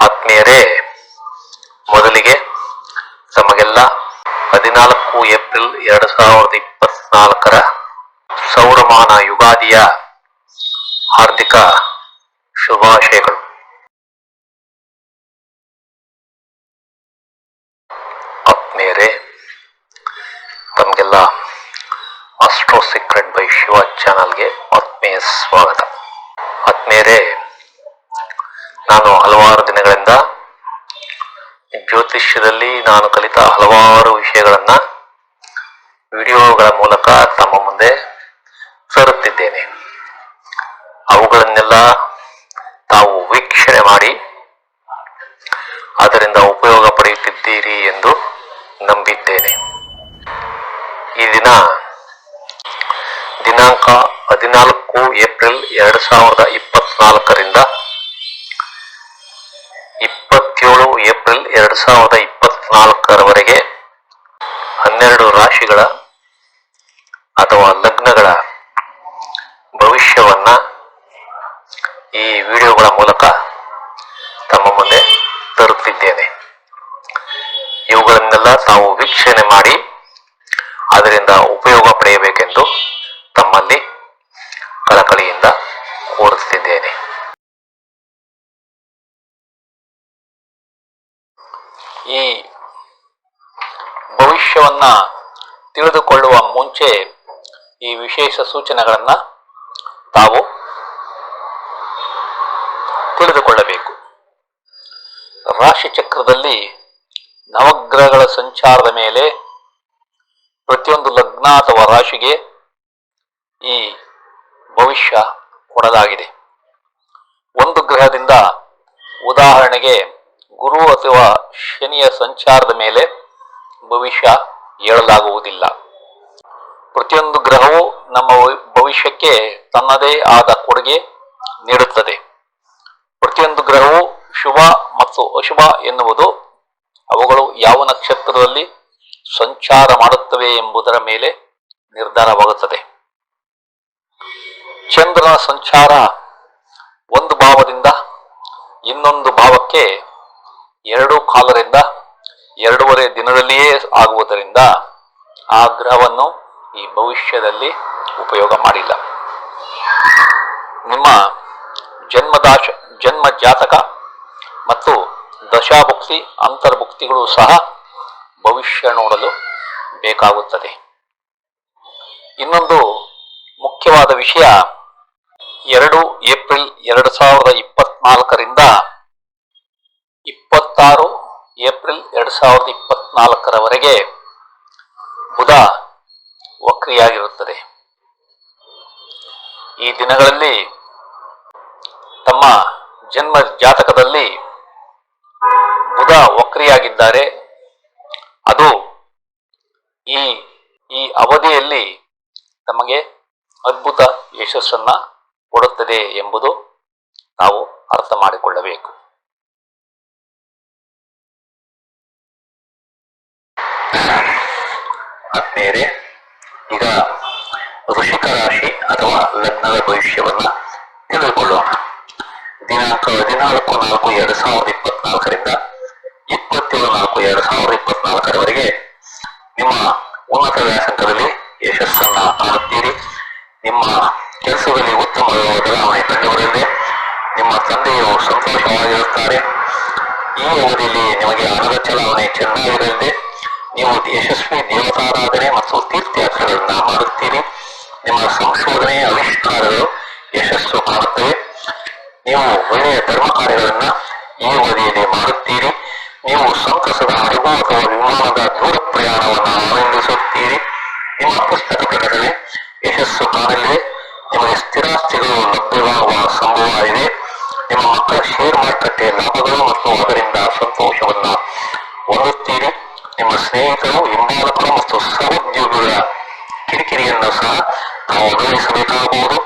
ಆತ್ಮೀಯರೇ, ಮೊದಲಿಗೆ ತಮಗೆಲ್ಲ ಹದಿನಾಲ್ಕು ಏಪ್ರಿಲ್ ಎರಡು ಸಾವಿರದ ಇಪ್ಪತ್ನಾಲ್ಕರ ಸೌರಮಾನ ಯುಗಾದಿಯ ಹಾರ್ದಿಕ ಶುಭಾಶಯಗಳು. ಆತ್ಮೀಯರೇ, ತಮಗೆಲ್ಲ ಅಸ್ಟ್ರೋ ಸೀಕ್ರೆಟ್ ಬೈ ಶಿವ ಚಾನಲ್ಗೆ ಆತ್ಮೀಯ ಸ್ವಾಗತ. ಆತ್ಮೀಯರೇ ನಾನು ಹಲವಾರು ದಿನಗಳಿಂದ ಜ್ಯೋತಿಷ್ಯದಲ್ಲಿ ನಾನು ಕಲಿತ ಹಲವಾರು ವಿಷಯಗಳನ್ನ ವಿಡಿಯೋಗಳ ಮೂಲಕ ತಮ್ಮ ಮುಂದೆ ಸರುತ್ತಿದ್ದೇನೆ. ಅವುಗಳನ್ನೆಲ್ಲ ತಾವು ವೀಕ್ಷಣೆ ಮಾಡಿ ಅದರಿಂದ ಉಪಯೋಗ ಪಡೆಯುತ್ತಿದ್ದೀರಿ ಎಂದು ನಂಬಿದ್ದೇನೆ. ಈ ದಿನ ದಿನಾಂಕ ಹದಿನಾಲ್ಕು ಏಪ್ರಿಲ್ ಎರಡು ಸಾವಿರದ ಇಪ್ಪತ್ನಾಲ್ಕರಿಂದ ಎರಡು ಸಾವಿರದ ಇಪ್ಪತ್ನಾಲ್ಕರವರೆಗೆ ಹನ್ನೆರಡು ರಾಶಿಗಳ ಅಥವಾ ಲಗ್ನಗಳ ಭವಿಷ್ಯವನ್ನ ಈ ವಿಡಿಯೋಗಳ ಮೂಲಕ ತಮ್ಮ ಮುಂದೆ ತರುತ್ತಿದ್ದೇನೆ. ಇವುಗಳನ್ನೆಲ್ಲ ತಾವು ವೀಕ್ಷಣೆ ಮಾಡಿ ಈ ಭವಿಷ್ಯವನ್ನ ತಿಳಿದುಕೊಳ್ಳುವ ಮುಂಚೆ ಈ ವಿಶೇಷ ಸೂಚನೆಗಳನ್ನ ತಾವು ತಿಳಿದುಕೊಳ್ಳಬೇಕು. ರಾಶಿ ಚಕ್ರದಲ್ಲಿ ನವಗ್ರಹಗಳ ಸಂಚಾರದ ಮೇಲೆ ಪ್ರತಿಯೊಂದು ಲಗ್ನ ಅಥವಾ ರಾಶಿಗೆ ಈ ಭವಿಷ್ಯ ಕೊಡಲಾಗಿದೆ. ಒಂದು ಗ್ರಹದಿಂದ ಉದಾಹರಣೆಗೆ ಗುರು ಅಥವಾ ಶನಿಯ ಸಂಚಾರದ ಮೇಲೆ ಭವಿಷ್ಯ ಹೇಳಲಾಗುವುದಿಲ್ಲ. ಪ್ರತಿಯೊಂದು ಗ್ರಹವು ನಮ್ಮ ಭವಿಷ್ಯಕ್ಕೆ ತನ್ನದೇ ಆದ ಕೊಡುಗೆ ನೀಡುತ್ತದೆ. ಪ್ರತಿಯೊಂದು ಗ್ರಹವು ಶುಭ ಮತ್ತು ಅಶುಭ ಎನ್ನುವುದು ಅವುಗಳು ಯಾವ ನಕ್ಷತ್ರದಲ್ಲಿ ಸಂಚಾರ ಮಾಡುತ್ತವೆ ಎಂಬುದರ ಮೇಲೆ ನಿರ್ಧಾರವಾಗುತ್ತದೆ. ಚಂದ್ರನ ಸಂಚಾರ ಒಂದು ಭಾವದಿಂದ ಇನ್ನೊಂದು ಭಾವಕ್ಕೆ ಎರಡು ಕಾಲರಿಂದ ಎರಡೂವರೆ ದಿನದಲ್ಲಿಯೇ ಆಗುವುದರಿಂದ ಆ ಗ್ರಹವನ್ನು ಈ ಭವಿಷ್ಯದಲ್ಲಿ ಉಪಯೋಗ ಮಾಡಿಲ್ಲ. ನಿಮ್ಮ ಜನ್ಮದಾಶ ಜನ್ಮ ಜಾತಕ ಮತ್ತು ದಶಾಭುಕ್ತಿ, ಅಂತರ್ಭುಕ್ತಿಗಳು ಸಹ ಭವಿಷ್ಯ ನೋಡಲು ಬೇಕಾಗುತ್ತದೆ. ಇನ್ನೊಂದು ಮುಖ್ಯವಾದ ವಿಷಯ, ಎರಡು ಏಪ್ರಿಲ್ ಎರಡು ಸಾವಿರದ ಇಪ್ಪತ್ನಾಲ್ಕರಿಂದ ಇಪ್ಪತ್ತಾರು ಏಪ್ರಿಲ್ ಎರಡು ಸಾವಿರದ ಇಪ್ಪತ್ನಾಲ್ಕರವರೆಗೆ ಬುಧ ವಕ್ರಿಯಾಗಿರುತ್ತದೆ. ಈ ದಿನಗಳಲ್ಲಿ ತಮ್ಮ ಜನ್ಮ ಜಾತಕದಲ್ಲಿ ಬುಧ ವಕ್ರಿಯಾಗಿದ್ದಾರೆ. ಅದು ಈ ಈ ಅವಧಿಯಲ್ಲಿ ತಮಗೆ ಅದ್ಭುತ ಯಶಸ್ಸನ್ನು ಕೊಡುತ್ತದೆ ಎಂಬುದು ನಾವು ಅರ್ಥ ಮಾಡಿಕೊಳ್ಳಬೇಕು. ಆತ್ಮೀಯರೇ ಈಗ ವೃಷಿಕ ರಾಶಿ ಅಥವಾ ಲಗ್ನದ ಭವಿಷ್ಯವನ್ನ ತಿಳಿದುಕೊಳ್ಳೋಣ. ದಿನಾಂಕ ಹದಿನಾಲ್ಕು ನಾಲ್ಕು ಎರಡ್ ಸಾವಿರದ ಇಪ್ಪತ್ನಾಲ್ಕರಿಂದ ಇಪ್ಪತ್ತೇಳು ನಾಲ್ಕು ಎರಡ್ ಸಾವಿರದ ಇಪ್ಪತ್ನಾಲ್ಕರವರೆಗೆ ನಿಮ್ಮ ಉನ್ನತ ವ್ಯಾಸಂಗದಲ್ಲಿ ಯಶಸ್ಸನ್ನ ಕಾಣುತ್ತೀರಿ. ನಿಮ್ಮ ಕೆಲಸದಲ್ಲಿ ಉತ್ತಮ ಬದಲಾವಣೆ ಕಂಡುಬರಲಿದೆ. ನಿಮ್ಮ ತಂದೆಯು ಸಂತೋಷವಾಗಿರುತ್ತಾರೆ. ಈ ಅವಧಿಯಲ್ಲಿ ನಿಮಗೆ ಹಣದ ಚಲಾವಣೆ ಚೆನ್ನಾಗಿರಲಿದೆ. ನೀವು ಯಶಸ್ವಿ ದೇವತಾರಾಧನೆ ಮತ್ತು ತೀರ್ಥಯಾತ್ರೆಗಳನ್ನ ಮಾಡುತ್ತೀರಿ. ನಿಮ್ಮ ಸಂಶೋಧನೆ, ಆವಿಷ್ಕಾರಗಳು ಯಶಸ್ಸು ಕಾಣುತ್ತವೆ ನೀವು ಒಳ್ಳೆಯ ಧರ್ಮ ಕಾರ್ಯಗಳನ್ನ ಈ ಅವಧಿಯಲ್ಲಿ ಮಾಡುತ್ತೀರಿ. ನೀವು ಸಂತಸದ ಹಡಗು ಅಥವಾ ವಿಮಾನದ ದೂರ ಪ್ರಯಾಣವನ್ನು ಆನಂದಿಸುತ್ತೀರಿ. ನಿಮ್ಮ ಪುಸ್ತಕ ಪ್ರಕಟಣೆ ಯಶಸ್ಸು ಕಾಣಲಿದೆ. ನಿಮಗೆ ಸ್ಥಿರಾಸ್ತಿಗಳು, ಲಭ್ಯವಾಗುವ ಸಂಭವ ಇದೆ. ನಿಮ್ಮ ಮಕ್ಕಳ ಶೇರ್ ಮಾರುಕಟ್ಟೆ ಲಾಭಗಳು ಮತ್ತು ಅದರಿಂದ ಸಂತೋಷವನ್ನು ಹೊಂದುತ್ತೀರಿ. ನಿಮ್ಮ ಸ್ನೇಹಿತರು ಹಿಂಬಾಲಕರು ಮತ್ತು ಸಹೋದ್ಯೋಗಿಗಳ ಕಿರಿಕಿರಿಯನ್ನು ಸಹ ನಾವು ಅನುಭವಿಸಬೇಕಾಗಬಹುದು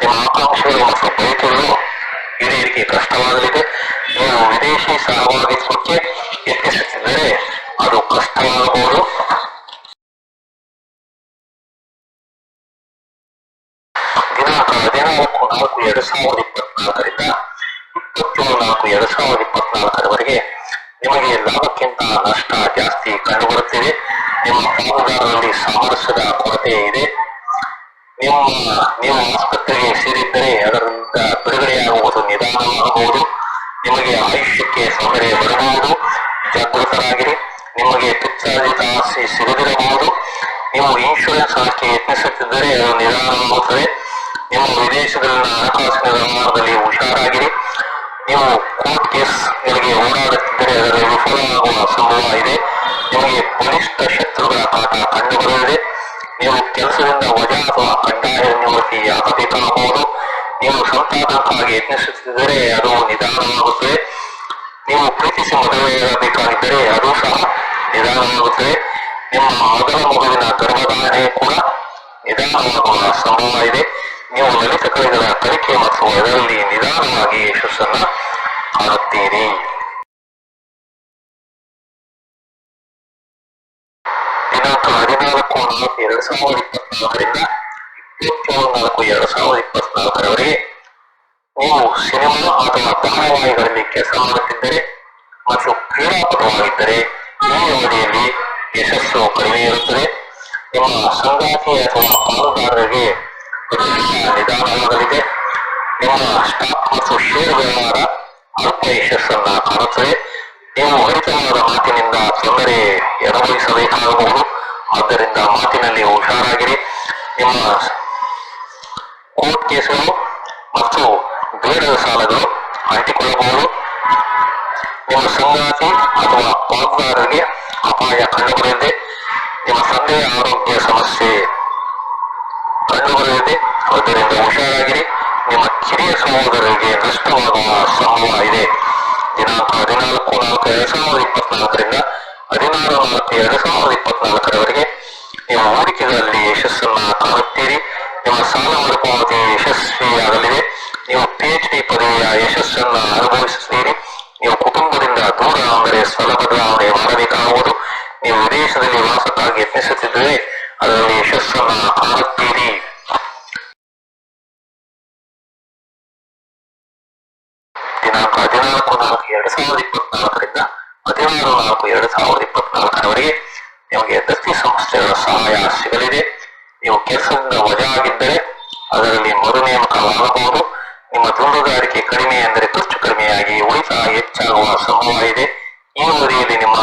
ನಿಮ್ಮ ಆಕಾಂಕ್ಷೆಗಳು ಮತ್ತು ಬಯಕೆಗಳು ಈಡೇರಿಕೆ ಕಷ್ಟವಾಗಲಿದೆ ನೀವು ವಿದೇಶಿ ಸಹಭಾಗಿತ್ವಕ್ಕೆ ಯತ್ನಿಸುತ್ತಿದ್ದರೆ ಅದು ಕಷ್ಟವಾಗಬಹುದು ದಿನಾಂಕ ಹದಿನಾಲ್ಕು ನಾಲ್ಕು ಎರಡು ಸಾವಿರದ ಇಪ್ಪತ್ನಾಲ್ಕರಿಂದ ಇಪ್ಪತ್ತೇಳು ನಾಲ್ಕು ಎರಡು ಸಾವಿರದ ಇಪ್ಪತ್ನಾಲ್ಕರ ನಿಮಗೆ ಲಾಭಕ್ಕಿಂತ ನಷ್ಟ ಜಾಸ್ತಿ ಕಂಡುಬರುತ್ತಿದೆ. ನಿಮ್ಮ ಪಾಲುದಾರರಲ್ಲಿ ಸಾಮರಸ್ಯದ ಕೊರತೆ ಇದೆ. ನಿಮ್ಮ ನೀವು ಆಸ್ಪತ್ರೆಗೆ ಸೇರಿದ್ದರೆ ಅದರಿಂದ ಬಿಡುಗಡೆಯಾಗುವುದು ನಿಧಾನವಾಗಬಹುದು. ನಿಮಗೆ ಆಯುಷ್ಯಕ್ಕೆ ತೊಂದರೆ ಬರಬಹುದು. ಜಾಗೃತರಾಗಿರಿ. ನಿಮಗೆ ಪಿತ್ರಾರ್ಜಿತ ಆಸ್ತಿ ಸಿಗದಿರಬಹುದು. ನೀವು ಇನ್ಶೂರೆನ್ಸ್ ಹಾಕಿ ಯತ್ನಿಸುತ್ತಿದ್ದರೆ ಅದು ನಿಧಾನವಾಗುತ್ತದೆ. ನಿಮ್ಮ ವಿದೇಶದಲ್ಲಿನ ಹಣಕಾಸಿನ ವ್ಯವಹಾರದಲ್ಲಿ ಹುಷಾರಾಗಿರಿ. ನೀವು ಕೋರ್ಟ್ ಕೇಸ್ಗಳಿಗೆ ಓಡಾಡುತ್ತಿದ್ದರೆ ಅದರ ವಿಫಲವಾಗುವ ಸಂಭವ ಇದೆ. ನಿಮಗೆ ಬಲಿಷ್ಠ ಶತ್ರುಗಳ ಕಾಟ ಕಂಡುಬರಲಿದೆ ನೀವು ಕೆಲಸದಿಂದ ವಜಾ ಅಥವಾ ಕಡ್ಡಾಯ ನಿವೃತ್ತಿಯಾಗಬೇಕಾಗಬಹುದು ನೀವು ಸಂತಾನಕ್ಕಾಗಿ ಯತ್ನಿಸುತ್ತಿದ್ದರೆ ಅದು ನಿಧಾನವಾಗುತ್ತದೆ. ನೀವು ಪ್ರೀತಿಸಿ ಮದುವೆಯಾಗಬೇಕಾಗಿದ್ದರೆ ಅದು ಸಹ ನಿಧಾನವಾಗುತ್ತದೆ. ನಿಮ್ಮ ಮೊದಲ ಮಗುವಿನ ಗರ್ಭಧಾರಣೆ ಕೂಡ ನಿಧಾನವಾಗುವ ಸಂಭವ ಇದೆ. ನೀವು ಲಲಿತ ಕಲೆಗಳ ಕಲಿಕೆ ಮತ್ತು ಅದರಲ್ಲಿ ನಿಧಾನವಾಗಿ ಯಶಸ್ಸನ್ನ ಕಾಣುತ್ತೀರಿ. ದಿನಾಂಕ ಹದಿನಾಲ್ಕು ನಾಲ್ಕು ಎರಡು ಸಾವಿರದ ಇಪ್ಪತ್ನಾಲ್ಕರಿಂದ ಇಪ್ಪತ್ತೇಳು ಎರಡು ಸಾವಿರದ ಇಪ್ಪತ್ನಾಲ್ಕರವರೆಗೆ ನೀವು ಸಿನಿಮಾ ಅಥವಾ ಧಾರಾವಾಹಿಗಳಲ್ಲಿ ಕೆಲಸ ಮಾಡುತ್ತಿದ್ದರೆ ಮತ್ತು ಕ್ರೀಡಾಪಟವಾಗಿದ್ದರೆ ಈ ಅವಧಿಯಲ್ಲಿ ಯಶಸ್ಸು ಕಡಿಮೆ ಇರುತ್ತದೆ. ನಿಮ್ಮ ಸಂಗಾತಿ ಅಥವಾ ಪಾಲುದಾರರಿಗೆ ನಿಧಾನವಾಗಲಿದೆ ನಿಮ್ಮ ಸ್ಟಾಕ್ ಮತ್ತು ಷೇರು ವ್ಯವಹಾರ ಅಲ್ಪ ಯಶಸ್ಸನ್ನ ಕಾಣುತ್ತದೆ ನೀವು ಹರಿತವಾದ ಮಾತಿನಿಂದ ತೊಂದರೆ ಎಡವಹಿಸಬೇಕಾಗಬಹುದು ಆದ್ದರಿಂದ ಮಾತಿನಲ್ಲಿ ಹುಷಾರಾಗಿರಿ. ನಿಮ್ಮ ಕೋರ್ಟ್ ಕೇಸುಗಳು ಮತ್ತು ಬೇಡದ ಸಾಲಗಳು ಅಂಟಿಕೊಳ್ಳಬಹುದು. ನಿಮ್ಮ ಸಂಗಾತಿ ಅಥವಾ ಪಾಲುದಾರರಿಗೆ ಅಪಾಯ ಕಂಡುಬರಲಿದೆ. ನಿಮ್ಮ ತಂದೆಯ ಆರೋಗ್ಯ ಸಮಸ್ಯೆ ಕಂಡುಬರಲಿದೆ ಅದರಿಂದ ಹುಷಾರಾಗಿರಿ. ನಿಮ್ಮ ಕಿರಿಯ ಸಹೋದರರಿಗೆ ನಷ್ಟವಾಗುವ ಸಂಭವ ಇದೆ. ದಿನಾಂಕ ಹದಿನಾಲ್ಕು ನಾಲ್ಕು ಎರಡ್ ಸಾವಿರದ ಇಪ್ಪತ್ನಾಲ್ಕರಿಂದ ಹದಿನಾರು ನಾಲ್ಕು ಎರಡ್ ಸಾವಿರದ ಇಪ್ಪತ್ನಾಲ್ಕರವರೆಗೆ ನಿಮ್ಮ ಹೂಡಿಕೆಗಳಲ್ಲಿ ಯಶಸ್ಸನ್ನ ಕಾಣುತ್ತೀರಿ. ನಿಮ್ಮ ಸಾಲ ಮರುಪಾವತಿ ಯಶಸ್ವಿಯಾಗಲಿದೆ. ನೀವು ಪಿಎಚ್ ಡಿ ಪದವಿಯ ಯಶಸ್ಸನ್ನ ಅನುಭವಿಸುತ್ತೀರಿ. ನೀವು ಕುಟುಂಬದಿಂದ ದೂರ ಅಂದರೆ ಸ್ಥಳ ಬದಲಾವಣೆ ಮಾಡಬೇಕಾಗುವುದು. ನೀವು ವಿದೇಶದಲ್ಲಿ ವಾಸಕ್ಕಾಗಿ ಯತ್ನಿಸುತ್ತಿದ್ದರೆ ಅದರಲ್ಲಿ ಯಶಸ್ಸನ್ನು ಕಾಣುತ್ತೀರಿ ದಿನಾಂಕ ಹದಿನಾಲ್ಕು ನಾಲ್ಕು ಎರಡ್ ಸಾವಿರದ ಇಪ್ಪತ್ನಾಲ್ಕರಿಂದ ಹದಿನಾರು ನಾಲ್ಕು ಎರಡು ಸಾವಿರದ ಇಪ್ಪತ್ನಾಲ್ಕರವರೆಗೆ ನಿಮಗೆ ದತ್ತಿ ಸಂಸ್ಥೆಗಳ ಸಹಾಯ ಸಿಗಲಿದೆ. ನೀವು ಕೆಲಸದಿಂದ ವಜಾ ಆಗಿದ್ದರೆ ಅದರಲ್ಲಿ ಮರು ನೇಮಕವಾಗಬಹುದು. ನಿಮ್ಮ ದುಂದುಗಾರಿಕೆ ಕಡಿಮೆ ಎಂದರೆ ಖರ್ಚು ಕಡಿಮೆಯಾಗಿ ಉಳಿತಾಯ ಹೆಚ್ಚಾಗುವ ಸಂಭವ ಇದೆ. ಈ ಅವಧಿಯಲ್ಲಿ ನಿಮ್ಮ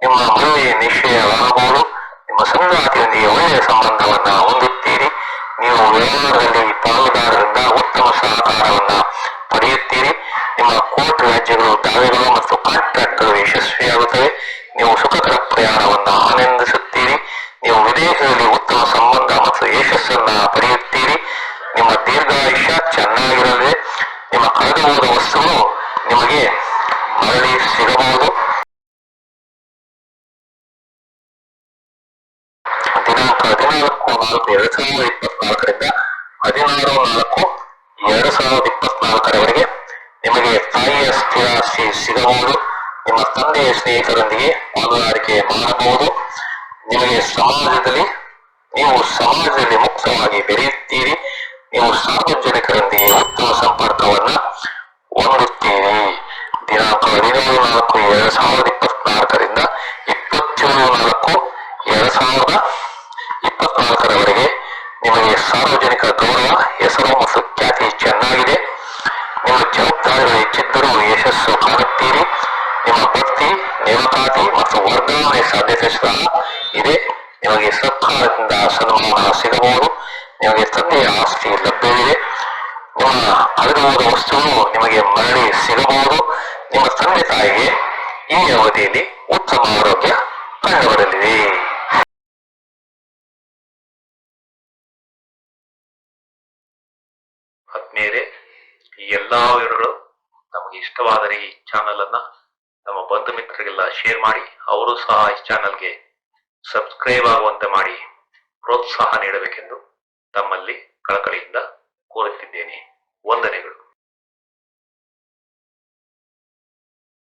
ನಿಮ್ಮ ಮದುವೆ ನಿಶ್ಚಯವಾಗಬಹುದು ನಿಮ್ಮ ಸಂಗಾತಿಯೊಂದಿಗೆ ಒಳ್ಳೆಯ ಸಂಬಂಧವನ್ನ ಹೊಂದುತ್ತೀರಿ ನೀವು ವ್ಯವಹಾರದಲ್ಲಿ ಪಾಲುದಾರರಿಂದ ಉತ್ತಮ ಸಹಕಾರವನ್ನ ಪಡೆಯುತ್ತೀರಿ ನಿಮ್ಮ ಕೋರ್ಟ್ ರಾಜ್ಯಗಳು ದಾವೆಗಳು ಮತ್ತು ಕಾಂಟ್ರಾಕ್ಟ್ಗಳು ಯಶಸ್ವಿಯಾಗುತ್ತವೆ ನೀವು ಸುಖಕರ ಪ್ರಯಾಣವನ್ನು ಆನಂದಿಸುತ್ತೀರಿ ನೀವು ವಿದೇಶದಲ್ಲಿ ಉತ್ತಮ ಸಂಬಂಧ ಮತ್ತು ಯಶಸ್ಸನ್ನ ಪಡೆಯುತ್ತೀರಿ ನಿಮ್ಮ ದೀರ್ಘಾಯುಷ್ಯ ಚೆನ್ನಾಗಿರಲಿದೆ ನಿಮ್ಮ ಕಳೆದು ಹೋದ ವಸ್ತುಗಳು ನಿಮಗೆ ಮರಳಿ ಸಿಗಬಹುದು. ನಾಲ್ಕು ಎರಡ್ ಸಾವಿರದ ಇಪ್ಪತ್ನಾಲ್ಕರಿಂದ ಹದಿನಾರು ನಾಲ್ಕು ಎರಡ್ ಸಾವಿರದ ಇಪ್ಪತ್ನಾಲ್ಕರವರೆಗೆ ನಿಮಗೆ ತಾಯಿಯ ಸ್ಥಿರಾಸ್ತಿ ಸಿಗಬಹುದು. ನಿಮ್ಮ ತಂದೆಯ ಸ್ನೇಹಿತರೊಂದಿಗೆ ಪಾಲುದಾರಿಕೆ ಮಾಡಬಹುದು. ನಿಮಗೆ ಸಮಾಜದಲ್ಲಿ, ನೀವು ಸಮಾಜದಲ್ಲಿ ಮುಕ್ತವಾಗಿ ಬೆರೆಯುತ್ತೀರಿ. ನೀವು ಸಾರ್ವಜನಿಕರೊಂದಿಗೆ ಉತ್ತಮ ಸಂಪರ್ಕವನ್ನ ಹೊಂದುತ್ತೀರಿ. ದಿನಾಂಕ ಹದಿನೇಳು ನಾಲ್ಕು ಎರಡ್ ಸಾವಿರದ ಇಪ್ಪತ್ನಾಲ್ಕರಿಂದ ಇಪ್ಪತ್ತೇಳು ನಾಲ್ಕು ಎರಡ್ ಸಾವಿರದ ಇಪ್ಪತ್ನಾಲ್ಕರವರೆಗೆ ನಿಮಗೆ ಸಾರ್ವಜನಿಕ ಗೌರವ, ಹೆಸರು ಮತ್ತು ಖ್ಯಾತಿ ಚೆನ್ನಾಗಿದೆ. ನಿಮ್ಮ ಜವಾಬ್ದಾರಿಗಳು ಹೆಚ್ಚಿದ್ದರೂ ಯಶಸ್ಸು ಕಾಣುತ್ತೀರಿ. ನಿಮ್ಮ ಭಕ್ತಿ, ನೇಮಕಾತಿ ಮತ್ತು ವರ್ಗಾವಣೆ ಸಾಧ್ಯತೆ ಸಹ ಇದೆ. ನಿಮಗೆ ಸರ್ಕಾರದಿಂದ ಸನ್ಮಾನ ಸಿಗಬಹುದು. ನಿಮಗೆ ತಂದೆಯ ಆಸ್ತಿ ಲಭ್ಯವಿದೆ. ನಿಮ್ಮ ಹೋದ ವಸ್ತುಗಳು ನಿಮಗೆ ಮರಳಿ ಸಿಗಬಹುದು. ನಿಮ್ಮ ತಂದೆ ತಾಯಿಗೆ ಈ ಅವಧಿಯಲ್ಲಿ ಉತ್ತಮ ಆರೋಗ್ಯ ಕಂಡುಬರಲಿದೆ. ಎಲ್ಲಾ ವಿವರಗಳು ನಮಗೆ ಇಷ್ಟವಾದರೆ ಈ ಚಾನಲ್ ಅನ್ನ ನಮ್ಮ ಬಂಧು ಮಿತ್ರರಿಗೆಲ್ಲ ಶೇರ್ ಮಾಡಿ, ಅವರು ಸಹ ಈ ಚಾನಲ್ಗೆ ಸಬ್ಸ್ಕ್ರೈಬ್ ಆಗುವಂತೆ ಮಾಡಿ, ಪ್ರೋತ್ಸಾಹ ನೀಡಬೇಕೆಂದು ತಮ್ಮಲ್ಲಿ ಕಳಕಳಿಯಿಂದ ಕೋರುತ್ತಿದ್ದೇನೆ. ವಂದನೆಗಳು.